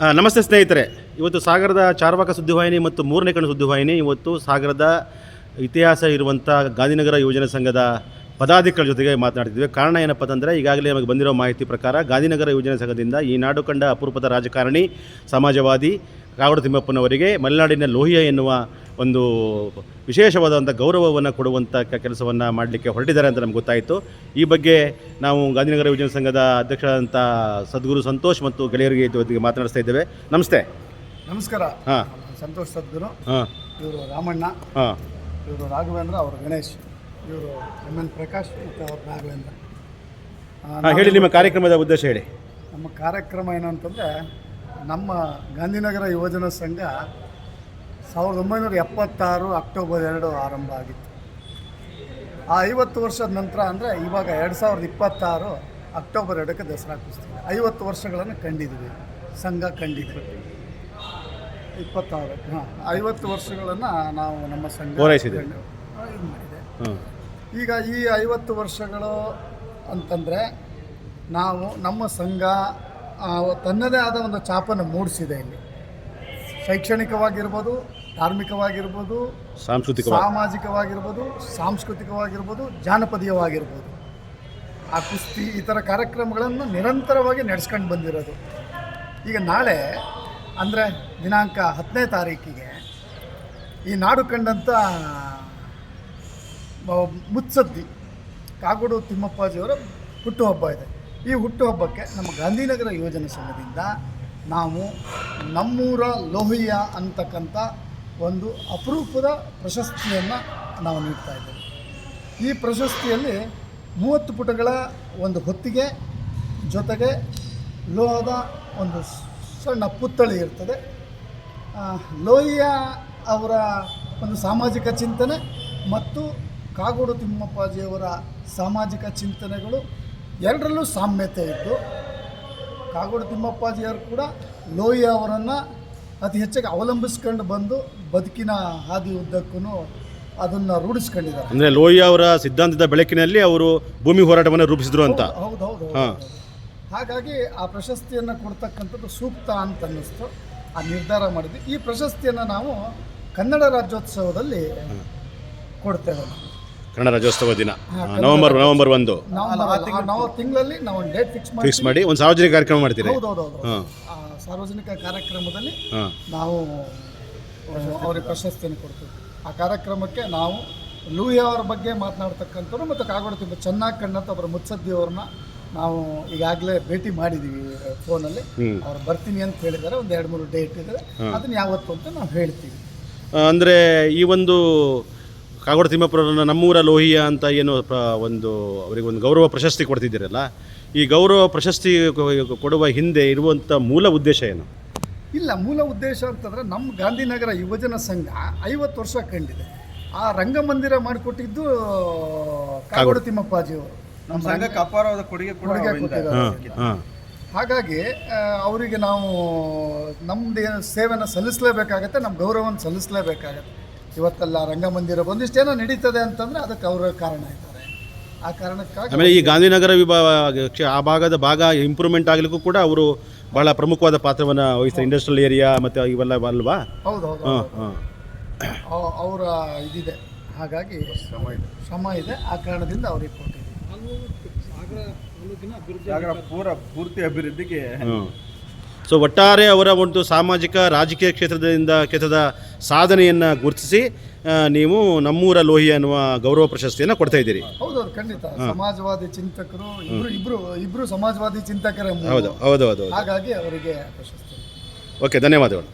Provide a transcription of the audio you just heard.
ನಮಸ್ತೆ ಸ್ನೇಹಿತರೆ. ಇವತ್ತು ಸಾಗರದ ಚಾರ್ವಾಕ ಸುದ್ದಿವಾಹಿನಿ ಮತ್ತು ಮೂರನೇ ಕಣ್ಣು ಸುದ್ದಿವಾಹಿನಿ ಇವತ್ತು ಸಾಗರದ ಇತಿಹಾಸ ಇರುವಂಥ ಗಾಂಧಿನಗರ ಯೋಜನೆ ಸಂಘದ ಪದಾಧಿಕಾರಿಗಳ ಜೊತೆಗೆ ಮಾತನಾಡ್ತಿದ್ವಿ. ಕಾರಣ ಏನಪ್ಪ ಅಂತಂದರೆ, ಈಗಾಗಲೇ ನಮಗೆ ಬಂದಿರೋ ಮಾಹಿತಿ ಪ್ರಕಾರ ಗಾಂಧಿನಗರ ಯೋಜನೆ ಸಂಘದಿಂದ ಈ ನಾಡು ಕಂಡ ಅಪರೂಪದ ರಾಜಕಾರಣಿ, ಸಮಾಜವಾದಿ ಕಾಗೋಡು ತಿಮ್ಮಪ್ಪನವರಿಗೆ ಮಲೆನಾಡಿನ ಲೋಹಿಯ ಎನ್ನುವ ಒಂದು ವಿಶೇಷವಾದಂಥ ಗೌರವವನ್ನು ಕೊಡುವಂಥ ಕೆಲಸವನ್ನು ಮಾಡಲಿಕ್ಕೆ ಹೊರಟಿದ್ದಾರೆ ಅಂತ ನಮ್ಗೆ ಗೊತ್ತಾಯಿತು. ಈ ಬಗ್ಗೆ ನಾವು ಗಾಂಧಿನಗರ ಯುವಜನ ಸಂಘದ ಅಧ್ಯಕ್ಷರಾದಂಥ ಸದ್ಗುರು ಸಂತೋಷ್ ಮತ್ತು ಗೆಳೆಯರಿಗೆ ಜೊತೆಗೆ ಮಾತನಾಡಿಸ್ತಾ ಇದ್ದೇವೆ. ನಮಸ್ತೆ. ನಮಸ್ಕಾರ. ಹಾಂ. ಸಂತೋಷ್ ಸದ್ಗುರು ಹಾಂ. ಇವರು ರಾಮಣ್ಣ ಹಾಂ. ಇವರು ರಾಘವೇಂದ್ರ ಅವರು ಗಣೇಶ್ ಇವರು ಎಂ ಎನ್ ಪ್ರಕಾಶ್ ಮತ್ತು ಅವರು ರಾಘವೇಂದ್ರ. ಆ, ಹಾಂ ಹೇಳಿ ನಿಮ್ಮ ಕಾರ್ಯಕ್ರಮದ ಉದ್ದೇಶ ಹೇಳಿ. ನಮ್ಮ ಕಾರ್ಯಕ್ರಮ ಏನಂತಂದರೆ ನಮ್ಮ ಗಾಂಧಿನಗರ ಯುವಜನ ಸಂಘ ಸಾವಿರದ ಒಂಬೈನೂರ ಎಪ್ಪತ್ತಾರು ಅಕ್ಟೋಬರ್ ಎರಡು ಆರಂಭ ಆಗಿತ್ತು. ಆ ಐವತ್ತು ವರ್ಷದ ನಂತರ ಅಂದರೆ ಇವಾಗ ಎರಡು ಸಾವಿರದ ಇಪ್ಪತ್ತಾರು ಅಕ್ಟೋಬರ್ ಎರಡಕ್ಕೆ ದಸರಾ ಕುಸ್ತಿದೆ ಐವತ್ತು ವರ್ಷಗಳನ್ನು ಕಂಡಿದ್ದೀವಿ ಸಂಘ ಕಂಡಿದೆ. ಇಪ್ಪತ್ತಾರು ಹಾಂ ಐವತ್ತು ವರ್ಷಗಳನ್ನು ನಾವು ನಮ್ಮ ಸಂಘ. ಇದು ಮಾಡಿದೆ. ಈಗ ಈ ಐವತ್ತು ವರ್ಷಗಳು ಅಂತಂದರೆ ನಾವು ನಮ್ಮ ಸಂಘ ತನ್ನದೇ ಆದ ಒಂದು ಚಾಪನ್ನು ಮೂಡಿಸಿದೆ ಇಲ್ಲಿ. ಶೈಕ್ಷಣಿಕವಾಗಿರ್ಬೋದು ಧಾರ್ಮಿಕವಾಗಿರ್ಬೋದು ಸಾಂಸ್ಕೃತಿಕ ಸಾಮಾಜಿಕವಾಗಿರ್ಬೋದು ಸಾಂಸ್ಕೃತಿಕವಾಗಿರ್ಬೋದು ಜಾನಪದೀಯವಾಗಿರ್ಬೋದು. ಆ ಕುಸ್ತಿ ಈ ಥರ ಕಾರ್ಯಕ್ರಮಗಳನ್ನು ನಿರಂತರವಾಗಿ ನಡೆಸ್ಕೊಂಡು ಬಂದಿರೋದು. ಈಗ ನಾಳೆ ಅಂದರೆ ದಿನಾಂಕ ಹತ್ತನೇ ತಾರೀಕಿಗೆ ಈ ನಾಡು ಕಂಡಂಥ ಮುತ್ಸದ್ದಿ ಕಾಗೋಡು ತಿಮ್ಮಪ್ಪಾಜಿಯವರ ಹುಟ್ಟುಹಬ್ಬ ಇದೆ. ಈ ಹುಟ್ಟುಹಬ್ಬಕ್ಕೆ ನಮ್ಮ ಗಾಂಧಿನಗರ ಯೋಜನೆ ಸಂಘದಿಂದ ನಾವು ನಮ್ಮೂರ ಲೋಹಿಯ ಅಂತಕ್ಕಂಥ ಒಂದು ಅಪರೂಪದ ಪ್ರಶಸ್ತಿಯನ್ನು ನಾವು ನೀಡ್ತಾ ಇದ್ದೇವೆ. ಈ ಪ್ರಶಸ್ತಿಯಲ್ಲಿ ಮೂವತ್ತು ಪುಟಗಳ ಒಂದು ಹೊತ್ತಿಗೆ ಜೊತೆಗೆ ಲೋಹದ ಒಂದು ಸಣ್ಣ ಪುತ್ಥಳಿ ಇರ್ತದೆ. ಲೋಹಿಯ ಅವರ ಒಂದು ಸಾಮಾಜಿಕ ಚಿಂತನೆ ಮತ್ತು ಕಾಗೋಡು ತಿಮ್ಮಪ್ಪಾಜಿಯವರ ಸಾಮಾಜಿಕ ಚಿಂತನೆಗಳು ಎರಡರಲ್ಲೂ ಸಾಮ್ಯತೆ ಇದ್ದು ಕಾಗೋಡು ತಿಮ್ಮಪ್ಪಾಜಿಯವರು ಕೂಡ ಲೋಹಿ ಅವರನ್ನು ಅತಿ ಹೆಚ್ಚಾಗಿ ಅವಲಂಬಿಸ್ಕೊಂಡು ಬಂದು ಬದುಕಿನ ಹಾದಿ ಉದ್ದಕ್ಕೂ ಅದನ್ನು ರೂಢಿಸ್ಕೊಂಡಿದ್ದಾರೆ. ಅಂದರೆ ಲೋಹಿ ಅವರ ಸಿದ್ಧಾಂತದ ಬೆಳಕಿನಲ್ಲಿ ಅವರು ಭೂಮಿ ಹೋರಾಟವನ್ನು ರೂಪಿಸಿದ್ರು ಅಂತ. ಹೌದು ಹೌದು ಹಾಗಾಗಿ ಆ ಪ್ರಶಸ್ತಿಯನ್ನು ಕೊಡ್ತಕ್ಕಂಥದ್ದು ಸೂಕ್ತ ಅಂತ ಅನ್ನಿಸ್ತು. ಆ ನಿರ್ಧಾರ ಮಾಡಿದ್ವಿ. ಈ ಪ್ರಶಸ್ತಿಯನ್ನು ನಾವು ಕನ್ನಡ ರಾಜ್ಯೋತ್ಸವದಲ್ಲಿ ಕೊಡ್ತೇವೆ. ಕನ್ನಡ ರಾಜ್ಯೋತ್ಸವ ದಿನ. ನವೆಂಬರ್ ನವೆಂಬರ್ ಒಂದು. ನಾವು ತಿಂಗಳಲ್ಲಿ ನಾವು ಒಂದು ಡೇಟ್ ಫಿಕ್ಸ್ ಮಾಡಿ ಫಿಕ್ಸ್ ಮಾಡಿ ಒಂದು ಸಾರ್ವಜನಿಕ ಕಾರ್ಯಕ್ರಮ ಮಾಡ್ತೀರಿ. ಹಾಂ. ಆ ಸಾರ್ವಜನಿಕ ಕಾರ್ಯಕ್ರಮದಲ್ಲಿ ಹಾಂ. ನಾವು ಅವ್ರಿಗೆ ಪ್ರಶಸ್ತಿಯನ್ನು ಕೊಡ್ತೀವಿ. ಆ ಕಾರ್ಯಕ್ರಮಕ್ಕೆ ನಾವು ಲೂಯಿ ಅವರ ಬಗ್ಗೆ ಮಾತನಾಡ್ತಕ್ಕಂಥವ್ರು ಮತ್ತು ಕಾಗೋಡು ತುಂಬ ಚೆನ್ನಾಗಿ ಕಂಡಂಥ ಅವರ ಮುತ್ಸದ್ದಿ ಅವ್ರನ್ನ ನಾವು ಈಗಾಗಲೇ ಭೇಟಿ ಮಾಡಿದ್ದೀವಿ ಫೋನಲ್ಲಿ. ಅವ್ರು ಬರ್ತೀನಿ ಅಂತ ಹೇಳಿದ್ದಾರೆ. ಒಂದು ಎರಡು ಮೂರು ಡೇಟ್ ಇದ್ದಾರೆ ಅದನ್ನ ಯಾವತ್ತು ಅಂತ ನಾವು ಹೇಳ್ತೀವಿ. ಅಂದರೆ ಈ ಒಂದು ಕಾಗೋಡು ತಿಮ್ಮಪ್ಪರನ್ನ ನಮ್ಮೂರ ಲೋಹಿಯ ಅಂತ ಏನು ಪ್ರ- ಒಂದು ಅವರಿಗೆ ಒಂದು ಗೌರವ ಪ್ರಶಸ್ತಿ ಕೊಡ್ತಿದ್ದೀರಲ್ಲ ಈ ಗೌರವ ಪ್ರಶಸ್ತಿ ಕೊಡುವ ಹಿಂದೆ ಇರುವಂಥ ಮೂಲ ಉದ್ದೇಶ ಏನು? ಇಲ್ಲ ಮೂಲ ಉದ್ದೇಶ ಅಂತಂದರೆ ನಮ್ಮ ಗಾಂಧಿನಗರ ಯುವಜನ ಸಂಘ ಐವತ್ತು ವರ್ಷ ಕಂಡಿದೆ. ಆ ರಂಗಮಂದಿರ ಮಾಡಿಕೊಟ್ಟಿದ್ದು ಕಾಗೋಡು ತಿಮ್ಮಪ್ಪಾಜಿಯವರು. ನಮ್ಮ ಸಂಘಕ್ಕೆ ಅಪಾರವಾದ ಕೊಡುಗೆ ಕೂಡ ಕೊಡುಗೆ ಕೊಟ್ಟಿದ್ದಾರೆ. ಹಾಗಾಗಿ ಅವರಿಗೆ ನಾವು ನಮ್ಮದೇನು ಏನು ಸೇವೆನ ಸಲ್ಲಿಸಲೇಬೇಕಾಗತ್ತೆ ನಮ್ಮ ಗೌರವವನ್ನು ಸಲ್ಲಿಸಲೇಬೇಕಾಗತ್ತೆ. ಇವತ್ತೆಲ್ಲ ರಂಗಮಂದಿರ ಬಂದಿಷ್ಟೇನೋ ನಡೀತದೆ ಅಂತಂದ್ರೆ ಅದಕ್ಕೆ ಅವರ ಕಾರಣ ಇದ್ದಾರೆ. ಆ ಕಾರಣಕ್ಕಾಗಿ ಆಮೇಲೆ ಈ ಗಾಂಧಿನಗರ ವಿಭಾಗ ಕ್ಷ- ಆ ಭಾಗದ ಭಾಗ ಇಂಪ್ರೂವ್ಮೆಂಟ್ ಆಗಲಿಕ್ಕೂ ಕೂಡ ಅವರು ಬಹಳ ಪ್ರಮುಖವಾದ ಪಾತ್ರವನ್ನು ವಹಿಸ್ತಾರೆ ಇಂಡಸ್ಟ್ರಿಯಲ್ ಏರಿಯಾ ಮತ್ತು ಇವೆಲ್ಲ ಅಲ್ವಾ? ಹೌದು ಹೌದು ಹಾಂ ಹಾಂ. ಅವರ ಇದಿದೆ. ಹಾಗಾಗಿ ಶ್ರಮ ಇದೆ. ಶ್ರಮ ಇದೆ. ಆ ಕಾರಣದಿಂದ ಅವ್ರಿಗೆ ಕೊಟ್ಟಿದ್ದೀವಿ ಸಾಗರ ಪೂರ ಪೂರ್ತಿ ಅಭಿವೃದ್ಧಿಗೆ ಸೊ ಒಟ್ಟಾರೆ ಅವರ ಒಂದು ಸಾಮಾಜಿಕ ರಾಜಕೀಯ ಕ್ಷೇತ್ರದಿಂದ ಕ್ಷೇತ್ರದ ಸಾಧನೆಯನ್ನು ಗುರುತಿಸಿ ನೀವು ನಮ್ಮೂರ ಲೋಹಿ ಅನ್ನುವ ಗೌರವ ಪ್ರಶಸ್ತಿಯನ್ನು ಕೊಡ್ತಾ ಇದ್ದೀರಿ. ಹೌದು ಹೌದು ಖಂಡಿತ. ಸಮಾಜವಾದಿ ಚಿಂತಕರು ಇಬ್ರು ಇಬ್ರು ಇಬ್ರು ಸಮಾಜವಾದಿ ಚಿಂತಕರ ಹೌದು ಹೌದು ಹೌದು ಹೌದು. ಹಾಗಾಗಿ ಅವರಿಗೆ ಪ್ರಶಸ್ತಿ. ಓಕೆ ಧನ್ಯವಾದಗಳು.